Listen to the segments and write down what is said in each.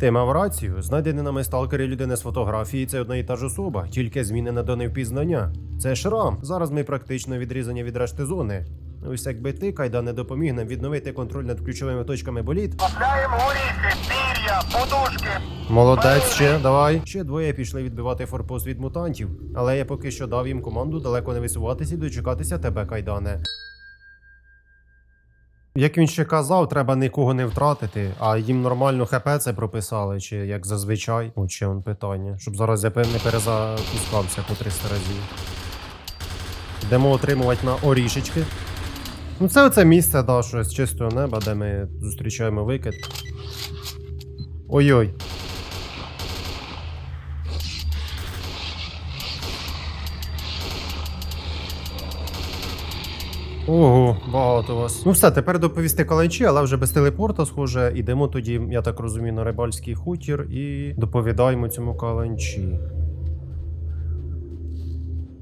Ти мав рацію, знайдений нами сталкері людини з фотографії це одна і та ж особа, тільки змінена до невпізнання. Це шрам. Зараз ми практично відрізані від решти зони. Ось якби ти, Кайда, не допоміг нам відновити контроль над ключовими точками боліт. Купляємо горіхи, пір'я, подушки. Молодець ще, давай. Ще двоє пішли відбивати форпост від мутантів, але я поки що дав їм команду далеко не висуватися і дочекатися тебе, Кайдане. Як він ще казав, треба нікого не втратити, а їм нормально ХП це прописали, чи як зазвичай. От ще питання. Щоб зараз я не перезапускався по 300 разів. Йдемо отримувати на орішечки. Ну, це оце місце, да, що з чистого неба, де ми зустрічаємо викид. Ой-ой. Ого, багато вас. Ну все, тепер доповісти каланчі, але вже без телепорта, схоже, ідемо тоді, я так розумію, на рибальський хутір і доповідаємо цьому каланчі.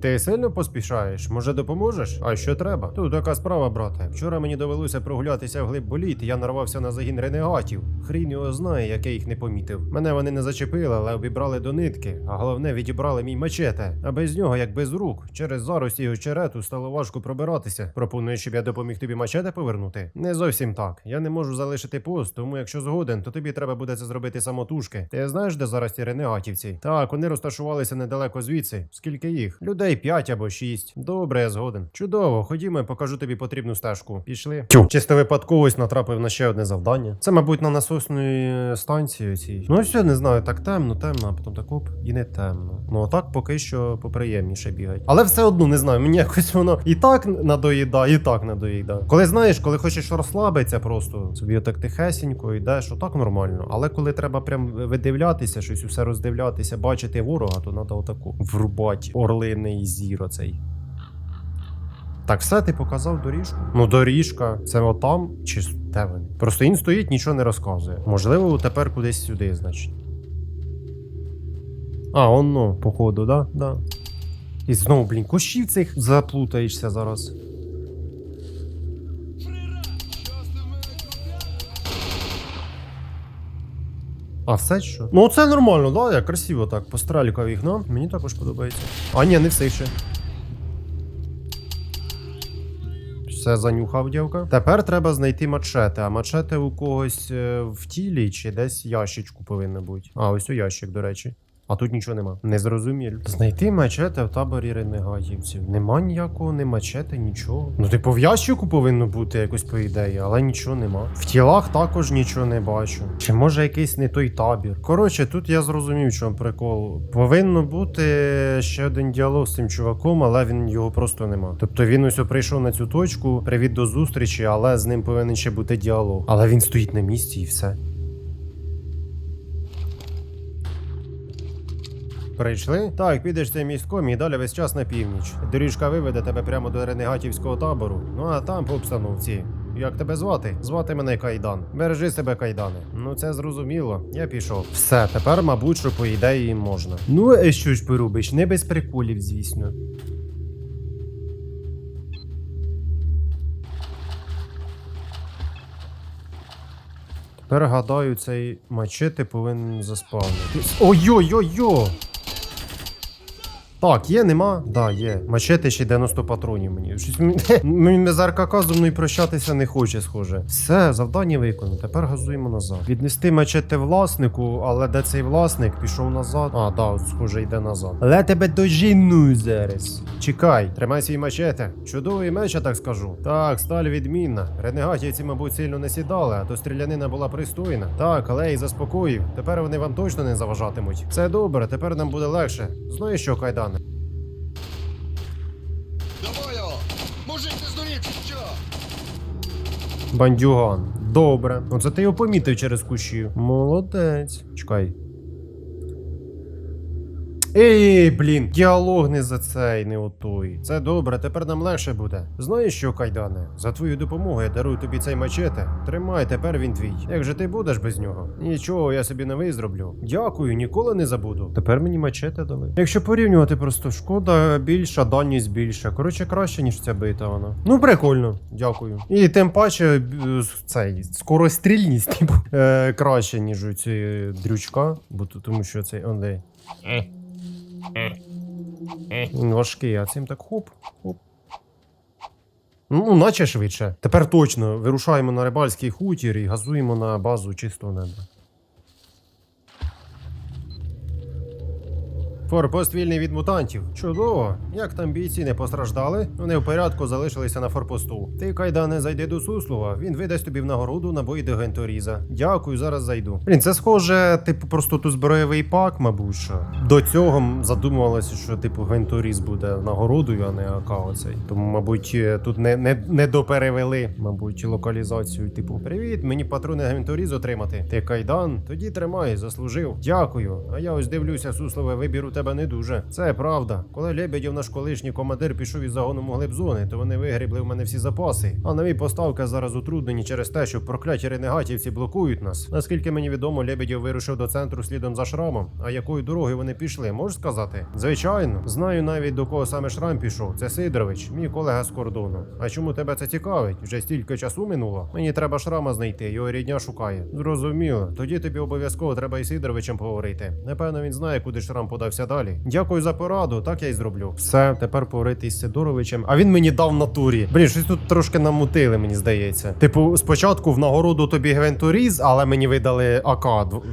Ти сильно поспішаєш? Може допоможеш? А що треба? Тут така справа, брате. Вчора мені довелося прогулятися в глиб боліт, я нарвався на загін ренегатів. Хрін його знає, як я їх не помітив. Мене вони не зачепили, але обібрали до нитки, а головне відібрали мій мачете. А без нього, як без рук, через зарості і очерету стало важко пробиратися. Пропонуєш, щоб я допоміг тобі мачете повернути? Не зовсім так. Я не можу залишити пост, тому якщо згоден, то тобі треба буде це зробити самотужки. Ти знаєш, де зараз ті ренегатівці? Так, вони розташувалися недалеко звідси. Скільки їх? Людей п'ять або шість. Добре, я згоден. Чудово, ходімо, я покажу тобі потрібну стежку. Пішли. Тю. Чисто випадково натрапив на ще одне завдання. Це, мабуть, на насосної станції цій. Ну все, не знаю, так темно, темно, а потім так оп, і не темно. Ну отак поки що поприємніше бігать. Але все одно не знаю, мені якось воно і так надоїда, і так надоїда. Коли знаєш, коли хочеш розслабитися, просто собі отак тихесенько йдеш, отак нормально. Але коли треба прям видивлятися, щось усе роздивлятися, бачити ворога, то треба отаку врубати орлиний зір цей. Так, все, ти показав доріжку? Ну, доріжка, це отам чи де вони? Просто він стоїть, нічого не розказує. Можливо, тепер кудись сюди, значить. А, оно, походу, да? Да. І знову, блін, кущів цих заплутаєшся зараз. А все що? Ну це нормально, да? Я красиво так постралікав їх, ну. Мені також подобається. А, ні, не все ще. Все занюхав дівка. Тепер треба знайти мачете. А мачете у когось е, в тілі чи десь ящичку повинно бути. А, ось у ящик, до речі. А тут нічого нема. Не зрозуміло. Знайти мачете в таборі ренегатівців. Нема ніякого, не мачете, нічого. Ну, типу, в ящику повинно бути якось по ідеї, але нічого нема. В тілах також нічого не бачу. Чи може якийсь не той табір? Коротше, тут я зрозумів, чому прикол. Повинно бути ще один діалог з цим чуваком, але він його просто нема. Тобто він ось прийшов на цю точку, привіт до зустрічі, але з ним повинен ще бути діалог. Але він стоїть на місці і все. Прийшли? Так, підеш цим містком і далі весь час на північ. Доріжка виведе тебе прямо до ренегатівського табору. Ну а там по обстановці. Як тебе звати? Звати мене Кайдан. Бережи себе, Кайдане. Ну це зрозуміло. Я пішов. Все, тепер, мабуть, що по ідеї можна. Ну, а що ж порубиш? Не без приколів, звісно. Тепер гадаю, цей мачете повинен заспавнити. Ой-ой-ой-ой! Так, є, нема? Да, є. Мачете ще 90 патронів мені. Мені- з РКК зо мною прощатися не хоче, схоже. Все, завдання виконано. Тепер газуємо назад. Віднести мачете власнику, але де цей власник пішов назад. А, да, схоже, йде назад. Але тебе дожіну зараз. Чекай, тримай свій мачете. Чудовий меч, я так скажу. Так, сталь відмінна. Ренегатівці, мабуть, сильно не сідали, а то стрілянина була пристойна. Так, але і заспокоїв. Тепер вони вам точно не заважатимуть. Це добре, тепер нам буде легше. Знаєш що, Кайдане? Бандюган. Добре. Оце ти його помітив через кущі. Молодець. Чекай. Ей, блін, діалог не за цей, не отой. Це добре, тепер нам легше буде. Знаєш що, кайдане? За твою допомогу я дарую тобі цей мачете. Тримай, тепер він твій. Як же ти будеш без нього? Нічого, я собі новий зроблю. Дякую, ніколи не забуду. Тепер мені мачете дали. Якщо порівнювати, просто шкода більша, дальність більша. Коротше, краще, ніж ця бита вона. Ну, прикольно, дякую. І тим паче, цей скорострільність, типу, е, краще, ніж у ці дрючка, бо тому що цей онлей. Він важкий, а цим так хоп, хоп. Ну, наче швидше. Тепер точно вирушаємо на рибальський хутір і газуємо на базу чистого неба. Форпост вільний від мутантів. Чудово. Як там бійці не постраждали? Вони в порядку залишилися на форпосту. Ти, Кайдане, зайди до Суслова. Він видасть тобі в нагороду набої до генторіза. Дякую, зараз зайду. Блін, це схоже, типу, просто тут зброєвий пак, мабуть. що. До цього задумувалося, що типу генторіз буде нагородою, а не АК оцей. Тому, мабуть, е, тут не, не, не доперевели, мабуть, локалізацію. Типу, привіт, мені патрони генторіз отримати. Ти кайдан? Тоді тримай, заслужив. Дякую. А я ось дивлюся, Суслове, вибір у тебе не дуже. Це правда. Коли Лебедєв, наш колишній командир, пішов із загону глиб зони, то вони вигрібли в мене всі запаси. А нові поставки зараз утруднені через те, що прокляті ренегатівці блокують нас. Наскільки мені відомо, Лебедєв вирушив до центру слідом за шрамом. А якою дорогою вони пішли, можеш сказати? Звичайно, знаю навіть до кого саме шрам пішов. Це Сидорович, мій колега з кордону. А чому тебе це цікавить? Вже стільки часу минуло. Мені треба шрама знайти, його рідня шукає. Зрозуміло. Тоді тобі обов'язково треба із Сидоровичем поговорити. Напевно, він знає, куди шрам подався далі. Дякую за пораду, так я й зроблю. Все, тепер поговорити із Сидоровичем. А він мені дав натурі. Блін, щось тут трошки намутили, мені здається. Типу, спочатку в нагороду тобі гвинторіз, але мені видали АК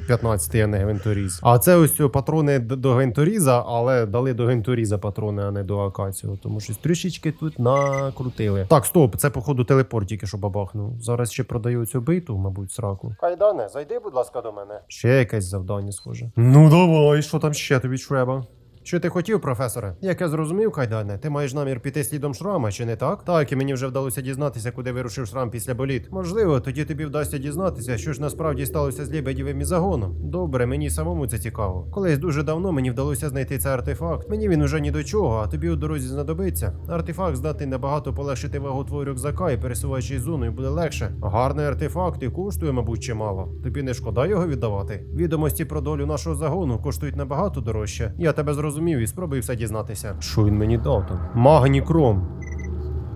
15, а не гвинторіз. А це ось патрони до гвинторіза, але дали до гвинторіза патрони, а не до АК цього. Тому щось трішечки тут накрутили. Так, стоп, це походу телепорт тільки що бабахнув. Зараз ще продаю цю биту, мабуть, сраку. Кайдане, зайди, будь ласка, до мене. Ще якесь завдання схоже. Ну давай, що там ще тобі треба? Що ти хотів, професоре? Як я зрозумів, Кайдане, ти маєш намір піти слідом шрама, чи не так? Так, і мені вже вдалося дізнатися, куди вирушив шрам після боліт. Можливо, тоді тобі вдасться дізнатися, що ж насправді сталося з Лебедєвим і загоном. Добре, мені самому це цікаво. Колись дуже давно мені вдалося знайти цей артефакт. Мені він уже ні до чого, а тобі у дорозі знадобиться. Артефакт здатний набагато полегшити вагу твого рюкзака і пересуваючись зоною буде легше. Гарний артефакт і коштує, мабуть, чимало. Тобі не шкода його віддавати? Відомості про долю нашого загону коштують набагато дорожче. Я тебе зрозумів і спробую все дізнатися. Що він мені дав там? Магнікром.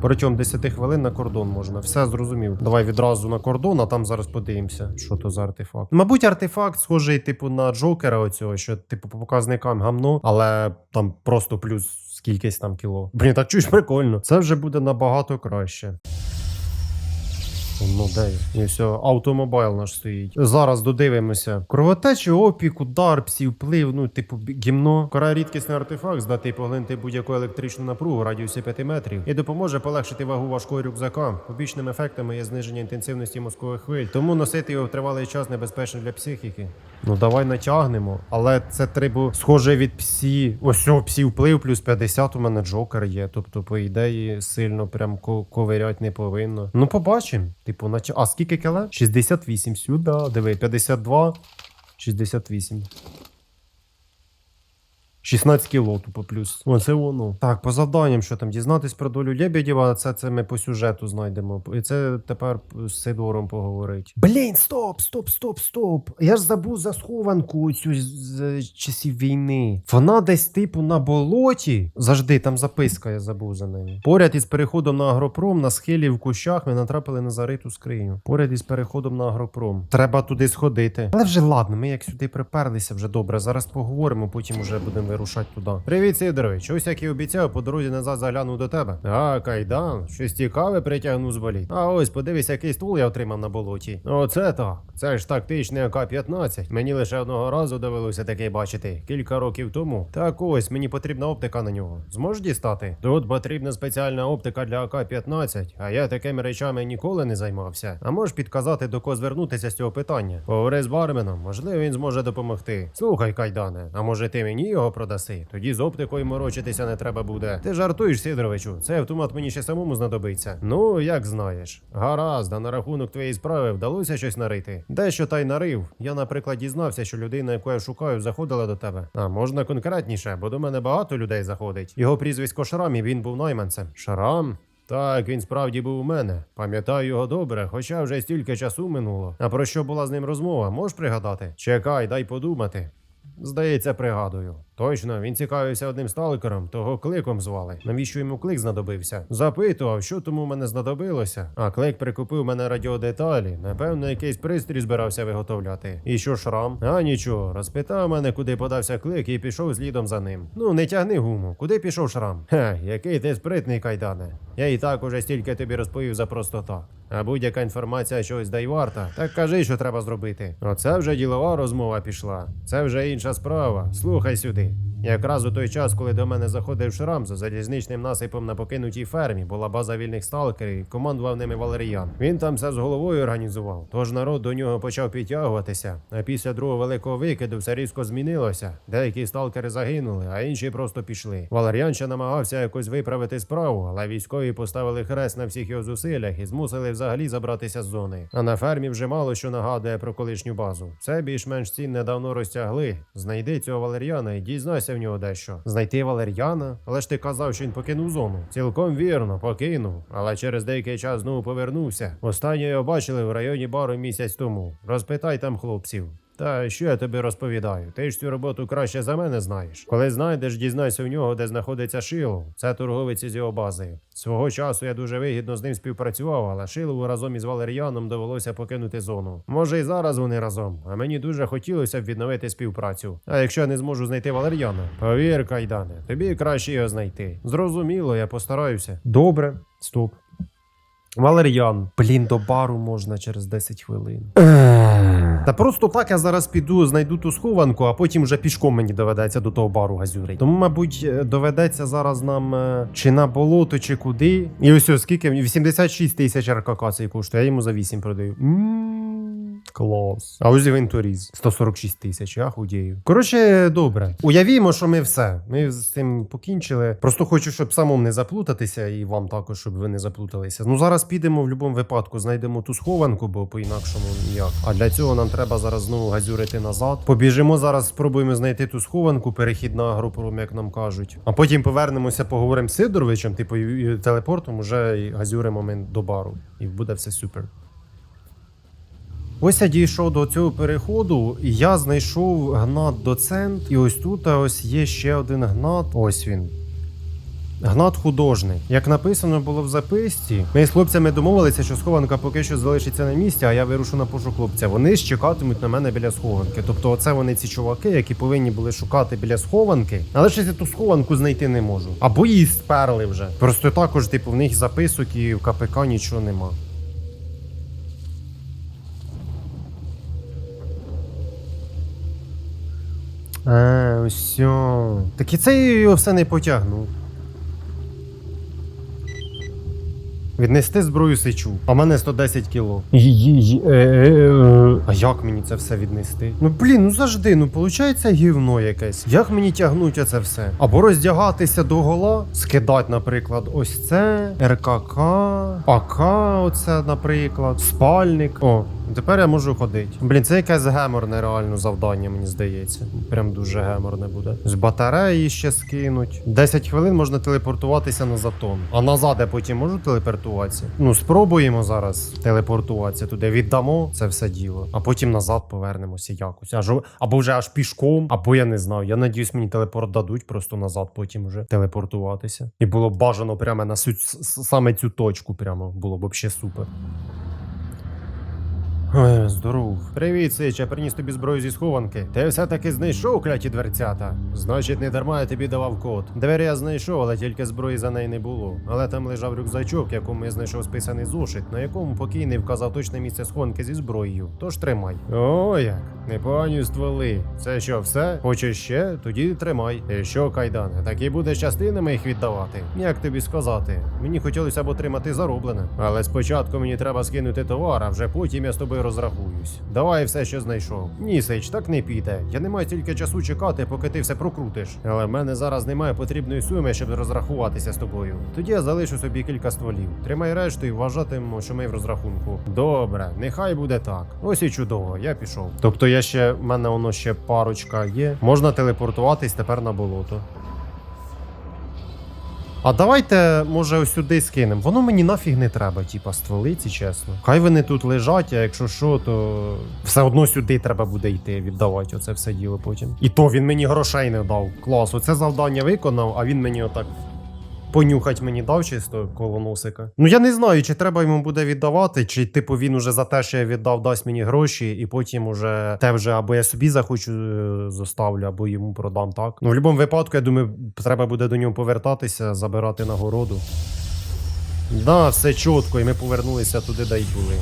Протягом 10 хвилин на кордон можна. Все зрозумів. Давай відразу на кордон, а там зараз подивимося, що то за артефакт. Мабуть, артефакт схожий, типу, на Джокера, оцього, що, типу, по показникам гамно, але там просто плюс скількись там кіло. Блін, так чуєш прикольно. Це вже буде набагато краще. Ну, де? І все, автомобайл наш стоїть. Зараз додивимося. Кровотечі, опік, удар, псів, вплив, ну, типу, гімно. Кора рідкісний артефакт, здатний поглинути будь-яку електричну напругу радіусі 5 метрів і допоможе полегшити вагу важкого рюкзака. Побічними ефектами є зниження інтенсивності мозкових хвиль, тому носити його в тривалий час небезпечно для психіки. Ну давай натягнемо. Але це треба схоже від псі. Ось псі вплив плюс 50 у мене джокер є. Тобто, по ідеї, сильно прям ко- ковирять не повинно. Ну, побачимо. Типу, наче. А скільки кіле? 68 сюди. Диви, 52, 68. 16 кіло тупо плюс. Оце воно. Так, по завданням, що там дізнатись про долю Лебедєва, це, це ми по сюжету знайдемо. І це тепер з Сидором поговорить. Блін, стоп, стоп, стоп, стоп. Я ж забув за схованку цю з, з часів війни. Вона десь типу на болоті. Завжди там записка, я забув за нею. Поряд із переходом на агропром на схилі в кущах ми натрапили на зариту скриню. Поряд із переходом на агропром. Треба туди сходити. Але вже ладно, ми як сюди приперлися, вже добре. Зараз поговоримо, потім уже будемо вирушати туди. Привіт, Сидорович. Ось як і обіцяв, по дорозі назад заглянув до тебе. А, кайдан, щось цікаве притягнув з боліт. А ось подивись, який ствол я отримав на болоті. Оце так. Це ж тактичний АК-15. Мені лише одного разу довелося такий бачити. Кілька років тому. Так ось, мені потрібна оптика на нього. Зможеш дістати? Тут потрібна спеціальна оптика для АК-15, а я такими речами ніколи не займався. А можеш підказати, до кого звернутися з цього питання? Поговори з барменом, можливо, він зможе допомогти. Слухай, кайдане, а може ти мені його продаси? Продаси. Тоді з оптикою морочитися не треба буде. Ти жартуєш, Сидоровичу, цей автомат мені ще самому знадобиться. Ну, як знаєш. Гаразд, а на рахунок твоєї справи вдалося щось нарити. Дещо та й нарив. Я, наприклад, дізнався, що людина, яку я шукаю, заходила до тебе. А можна конкретніше, бо до мене багато людей заходить. Його прізвисько Шрам, і він був найманцем. Шрам? Так, він справді був у мене. Пам'ятаю його добре, хоча вже стільки часу минуло. А про що була з ним розмова, можеш пригадати? Чекай, дай подумати. Здається, пригадую. Точно, він цікавився одним сталкером, того кликом звали. Навіщо йому клик знадобився? Запитував, що тому мене знадобилося. А клик прикупив мене радіодеталі. Напевно, якийсь пристрій збирався виготовляти. І що шрам? А нічого, розпитав мене, куди подався клик, і пішов слідом за ним. Ну, не тягни гуму, куди пішов шрам? Хе, який ти спритний кайдане. Я і так уже стільки тобі розповів за просто так. А будь-яка інформація чогось дай варта, так кажи, що треба зробити. Оце вже ділова розмова пішла. Це вже інша справа. Слухай сюди. Якраз у той час, коли до мене заходив шрам за залізничним насипом на покинутій фермі, була база вільних сталкерів, командував ними Валеріян. Він там все з головою організував. Тож народ до нього почав підтягуватися. А після другого великого викиду все різко змінилося. Деякі сталкери загинули, а інші просто пішли. Валеріан ще намагався якось виправити справу, але військові поставили хрест на всіх його зусиллях і змусили взагалі забратися з зони. А на фермі вже мало що нагадує про колишню базу. Це більш-менш цінне давно розтягли. Знайди цього Валеріана і дізнайся в нього дещо. Знайти Валеріана? Але ж ти казав, що він покинув зону. Цілком вірно, покинув. Але через деякий час знову повернувся. Останнє його бачили в районі бару місяць тому. Розпитай там хлопців. Та що я тобі розповідаю? Ти ж цю роботу краще за мене знаєш. Коли знайдеш, дізнайся в нього, де знаходиться Шилов. Це торговець із його бази. Свого часу я дуже вигідно з ним співпрацював, але Шилову разом із Валеріаном довелося покинути зону. Може, і зараз вони разом, а мені дуже хотілося б відновити співпрацю. А якщо я не зможу знайти Валеріана, повір, кайдане, тобі краще його знайти. Зрозуміло, я постараюся. Добре, стоп. Валеріан, блін, до бару можна через 10 хвилин. Та просто так я зараз піду, знайду ту схованку, а потім вже пішком мені доведеться до того бару газюрить. Тому, мабуть, е, доведеться зараз нам е, чи на болото, чи куди. І ось оскільки скільки 86 тисяч РКК цей коштує, я йому за 8 продаю. М, Клас. А ось інвентуріз 146 тисяч, я худію. Коротше, добре. Уявімо, що ми все. Ми з цим покінчили. Просто хочу, щоб самому не заплутатися, і вам також, щоб ви не заплуталися. Ну зараз підемо в будь-якому випадку, знайдемо ту схованку, бо по-інакшому ніяк. А для цього нам треба зараз знову газюрити назад. Побіжимо зараз, спробуємо знайти ту схованку, перехідна агропром, як нам кажуть. А потім повернемося, поговоримо з Сидоровичем, типу, телепортом уже газюримо ми до бару. І буде все супер. Ось я дійшов до цього переходу, і я знайшов гнат доцент. І ось тут ось є ще один гнат. Ось він. Гнат художник. Як написано було в записці, ми з хлопцями домовилися, що схованка поки що залишиться на місці, а я вирушу на пошук хлопця. Вони ж чекатимуть на мене біля схованки. Тобто, оце вони ці чуваки, які повинні були шукати біля схованки, але щось я ту схованку знайти не можу. Або її сперли вже. Просто також, типу, в них записок і в КПК нічого нема. А, ось. Так і це його все не потягнув. Віднести зброю сичу. А мене 110 кіло. А як мені це все віднести? Ну блін, ну завжди, ну виходить гівно якесь. Як мені тягнуть оце все? Або роздягатися до гола, скидати, наприклад, ось це, РКК, АК, оце, наприклад, спальник. О, тепер я можу ходити. Блін, це якесь геморне реально завдання, мені здається. Прям дуже геморне буде. З батареї ще скинуть. 10 хвилин можна телепортуватися на затон. А назад я потім можу телепортуватися? Ну, спробуємо зараз телепортуватися туди. Віддамо це все діло. А потім назад повернемося якось. Аж, або вже аж пішком, або я не знаю. Я надіюсь, мені телепорт дадуть просто назад, потім вже телепортуватися. І було б бажано прямо на сю, с- с- саме цю точку. Прямо було б взагалі супер. Ой, здоров. Привіт, Сич, я приніс тобі зброю зі схованки. Ти все-таки знайшов кляті дверцята. Значить, не дарма я тобі давав код. Двері я знайшов, але тільки зброї за неї не було. Але там лежав рюкзачок, в якому я знайшов списаний зошит, на якому покійний вказав точне місце схованки зі зброєю. Тож тримай. О, як. Непогані стволи. Це що, все? Хочеш ще? Тоді тримай. Ти що, кайдане, так і будеш частинами їх віддавати? Як тобі сказати? Мені хотілося б отримати зароблене. Але спочатку мені треба скинути товар, а вже потім я з тобою розрахуюсь. Давай все, що знайшов. Ні, Сич, так не піде. Я не маю стільки часу чекати, поки ти все прокрутиш. Але в мене зараз немає потрібної суми, щоб розрахуватися з тобою. Тоді я залишу собі кілька стволів. Тримай решту і вважатимемо, що ми в розрахунку. Добре, нехай буде так. Ось і чудово, я пішов. Тобто я ще в мене воно ще парочка є. Можна телепортуватись тепер на болото. А давайте, може, ось сюди скинемо. Воно мені нафіг не треба, типа стволиці, чесно. Хай вони тут лежать, а якщо що, то все одно сюди треба буде йти, віддавати оце все діло потім. І то він мені грошей не дав. Клас, оце завдання виконав, а він мені отак. Понюхать мені дав чисто коло носика. Ну я не знаю, чи треба йому буде віддавати, чи типу він уже за те, що я віддав, дасть мені гроші, і потім уже те вже або я собі захочу е, заставлю, або йому продам так. Ну в будь-якому випадку, я думаю, треба буде до нього повертатися, забирати нагороду. Да, все чітко, і ми повернулися туди, де й були.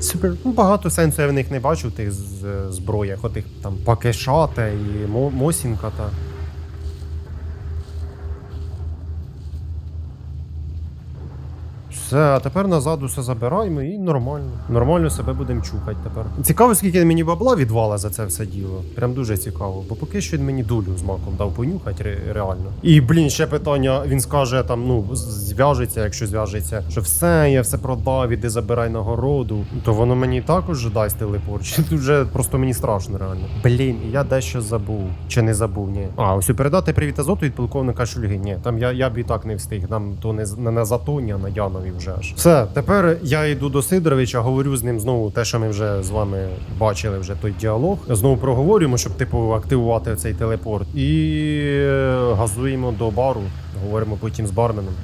Супер. Ну, багато сенсу я в них не бачу в тих з- зброях, отих там пакешата і мо- мосінка та. Все, а тепер назад усе забираємо і нормально. Нормально себе будемо чухати тепер. Цікаво, скільки мені бабла відвала за це все діло. Прям дуже цікаво. Бо поки що він мені долю з маком дав понюхати ре- реально. І блін, ще питання. Він скаже там, ну, зв'яжеться, якщо зв'яжеться, що все, я все продав, іди забирай нагороду. То воно мені також дасть телепорт. Тут вже просто мені страшно реально. Блін, я дещо забув. Чи не забув, ні. А, ось передати привіт азоту від полковника Шульги. Ні, там я, я б і так не встиг. Нам то не, не на Затоні, а на Янові вже аж. Все, тепер я йду до Сидоровича, говорю з ним знову те, що ми вже з вами бачили, вже той діалог. Знову проговорюємо, щоб типу активувати цей телепорт. І е, газуємо до бару. Говоримо потім з барменом.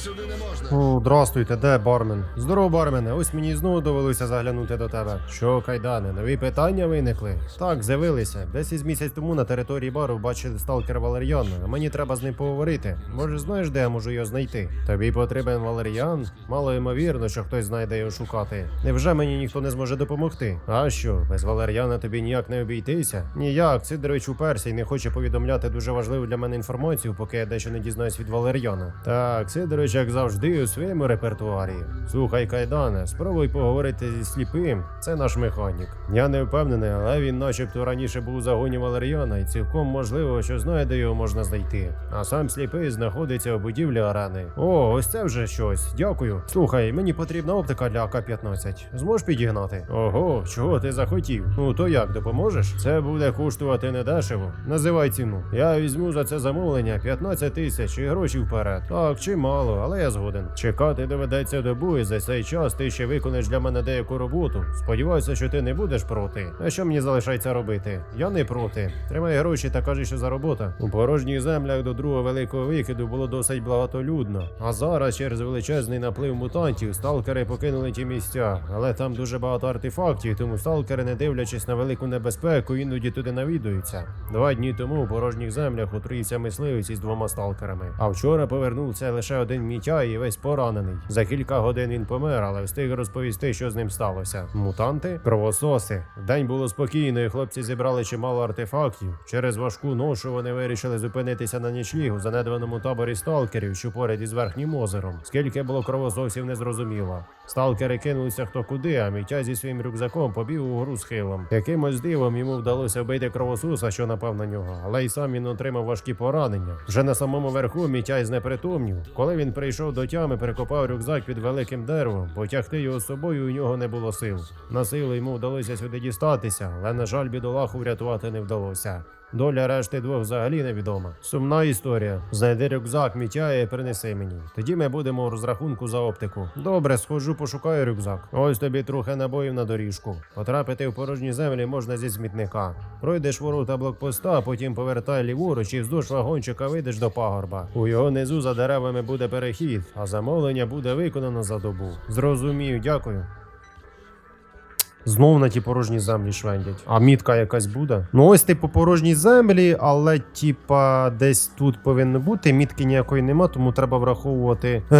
Сюди не можна. О, здрастуйте, де бармен? Здорово, бармене. Ось мені знову довелося заглянути до тебе. Що, кайдане, нові питання виникли? Так, з'явилися. Десь із місяць тому на території бару бачили сталкера Валеріана, а мені треба з ним поговорити. Може, знаєш, де я можу його знайти? Тобі потрібен Валеріан? Мало ймовірно, що хтось знайде його шукати. Невже мені ніхто не зможе допомогти? А що, без Валеріана тобі ніяк не обійтися? Ніяк, Сидорович уперся і не хоче повідомляти дуже важливу для мене інформацію, поки я дещо не дізнаюсь від Валеріана. Так, Сидорович, як завжди, у своєму репертуарі. Слухай, Кайдане, спробуй поговорити зі сліпим. Це наш механік. Я не впевнений, але він начебто раніше був у загоні Валеріана, і цілком можливо, що знає, де його можна знайти. А сам сліпий знаходиться у будівлі арени. О, ось це вже щось. Дякую. Слухай, мені потрібна оптика для АК-15. Зможеш підігнати? Ого, чого ти захотів? Ну то як допоможеш? Це буде коштувати недешево. Називай ціну. Я візьму за це замовлення 15 тисяч і гроші вперед. Так, чимало, але я згоден. Чекати доведеться добу, і за цей час ти ще виконаєш для мене деяку роботу. Сподіваюся, що ти не будеш проти. А що мені залишається робити? Я не проти. Тримай гроші та кажи, що за робота. У порожніх землях до другого великого викиду було досить багатолюдно. А зараз через величезний наплив мутантів сталкери покинули ті місця. Але там дуже багато артефактів, тому сталкери, не дивлячись на велику небезпеку, іноді туди навідуються. Два дні тому у порожніх землях отруївся мисливець із двома сталкерами. А вчора повернувся лише один мітяй і весь поранений. За кілька годин він помер, але встиг розповісти, що з ним сталося. Мутанти? Кровососи. День було спокійно, і хлопці зібрали чимало артефактів. Через важку ношу вони вирішили зупинитися на нічліг у занедбаному таборі сталкерів, що поряд із верхнім озером. Скільки було кровососів, не зрозуміло. Сталкери кинулися хто куди, а мітя зі своїм рюкзаком побіг угору схилом. Якимось дивом йому вдалося вбити кровосуса, що напав на нього, але й сам він отримав важкі поранення. Вже на самому верху мітяй знепритомнів. Коли він прийшов до тями, перекопав рюкзак під великим деревом. Потягти його з собою у нього не було сил. На силу йому вдалося сюди дістатися, але на жаль, бідолаху врятувати не вдалося. Доля решти двох взагалі невідома. Сумна історія. Знайди рюкзак, мітяє принеси мені. Тоді ми будемо у розрахунку за оптику. Добре, схожу, пошукаю рюкзак. Ось тобі трохи набоїв на доріжку. Потрапити в порожні землі можна зі смітника. Пройдеш ворота блокпоста, потім повертай ліворуч і вздовж вагончика вийдеш до пагорба. У його низу за деревами буде перехід, а замовлення буде виконано за добу. Зрозумів, дякую. Знов на ті порожні землі швендять. А мітка якась буде. Ну ось типу порожні землі, але типа десь тут повинно бути. Мітки ніякої нема, тому треба враховувати. Е,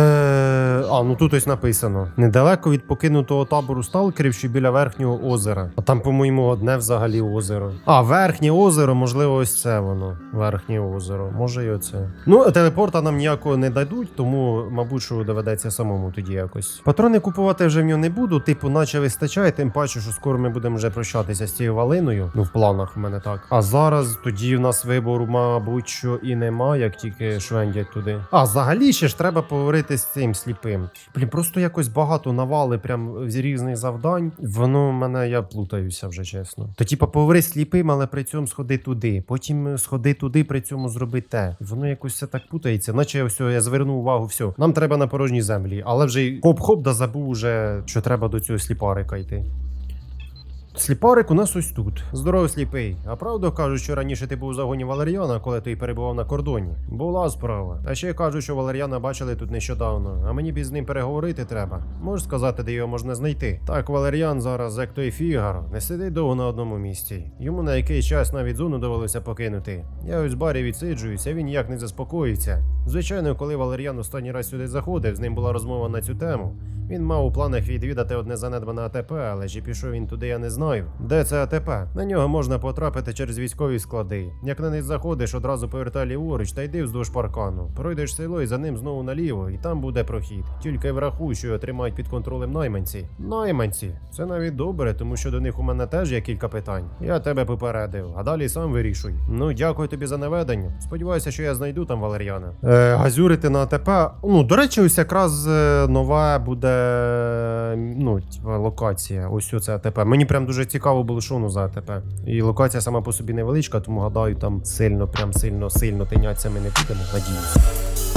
а, ну тут ось написано. Недалеко від покинутого табору сталкерів, що біля верхнього озера. А там, по-моєму, одне взагалі озеро. А, верхнє озеро, можливо, ось це воно. Верхнє озеро. Може і оце. Ну, телепорта нам ніякого не дадуть, тому, мабуть, що доведеться самому тоді якось. Патрони купувати вже в нього не буду, типу, наче вистачає, тим паче, що скоро ми будемо вже прощатися з цією валиною. Ну, в планах в мене так. А зараз тоді в нас вибору, мабуть, що і нема, як тільки швендять туди. А взагалі ще ж треба поговорити з цим сліпим. Блін, просто якось багато навали прям з різних завдань. Воно мене я плутаюся вже чесно. То типа поговори сліпим, але при цьому сходи туди. Потім сходи туди, при цьому зроби те. Воно якось все так путається, наче все, я звернув увагу, все. Нам треба на порожній землі, але вже хоп-хоп, да забув уже, що треба до цього сліпарика йти. Сліпарик у нас ось тут. Здоров, сліпий. А правда кажуть, що раніше ти був у загоні Валеріана, коли той перебував на кордоні? Була справа. А ще кажуть, що Валеріана бачили тут нещодавно, а мені б з ним переговорити треба. Можеш сказати, де його можна знайти? Так, Валеріан зараз, як той Фігаро, не сидить довго на одному місці. Йому на якийсь час навіть зону довелося покинути. Я ось в барі відсиджуюся, він ніяк не заспокоїться. Звичайно, коли Валеріан останній раз сюди заходив, з ним була розмова на цю тему. Він мав у планах відвідати одне занедбане АТП, але чи пішов він туди, я не знаю. Де це АТП? На нього можна потрапити через військові склади. Як на них заходиш, одразу повертай ліворуч та йди вздовж паркану. Пройдеш село і за ним знову наліво, і там буде прохід. Тільки врахуй, що його тримають під контролем найманці. Найманці, це навіть добре, тому що до них у мене теж є кілька питань. Я тебе попередив, а далі сам вирішуй. Ну, дякую тобі за наведення. Сподіваюся, що я знайду там Валеріана. Е, газюрити на АТП. Ну, до речі, ось якраз е, нова буде ну, локація. Ось це АТП. Мені прям дуже цікаво було, що воно за АТП. І локація сама по собі невеличка, тому гадаю, там сильно, прям сильно, сильно тиняться ми не будемо. Надіюсь.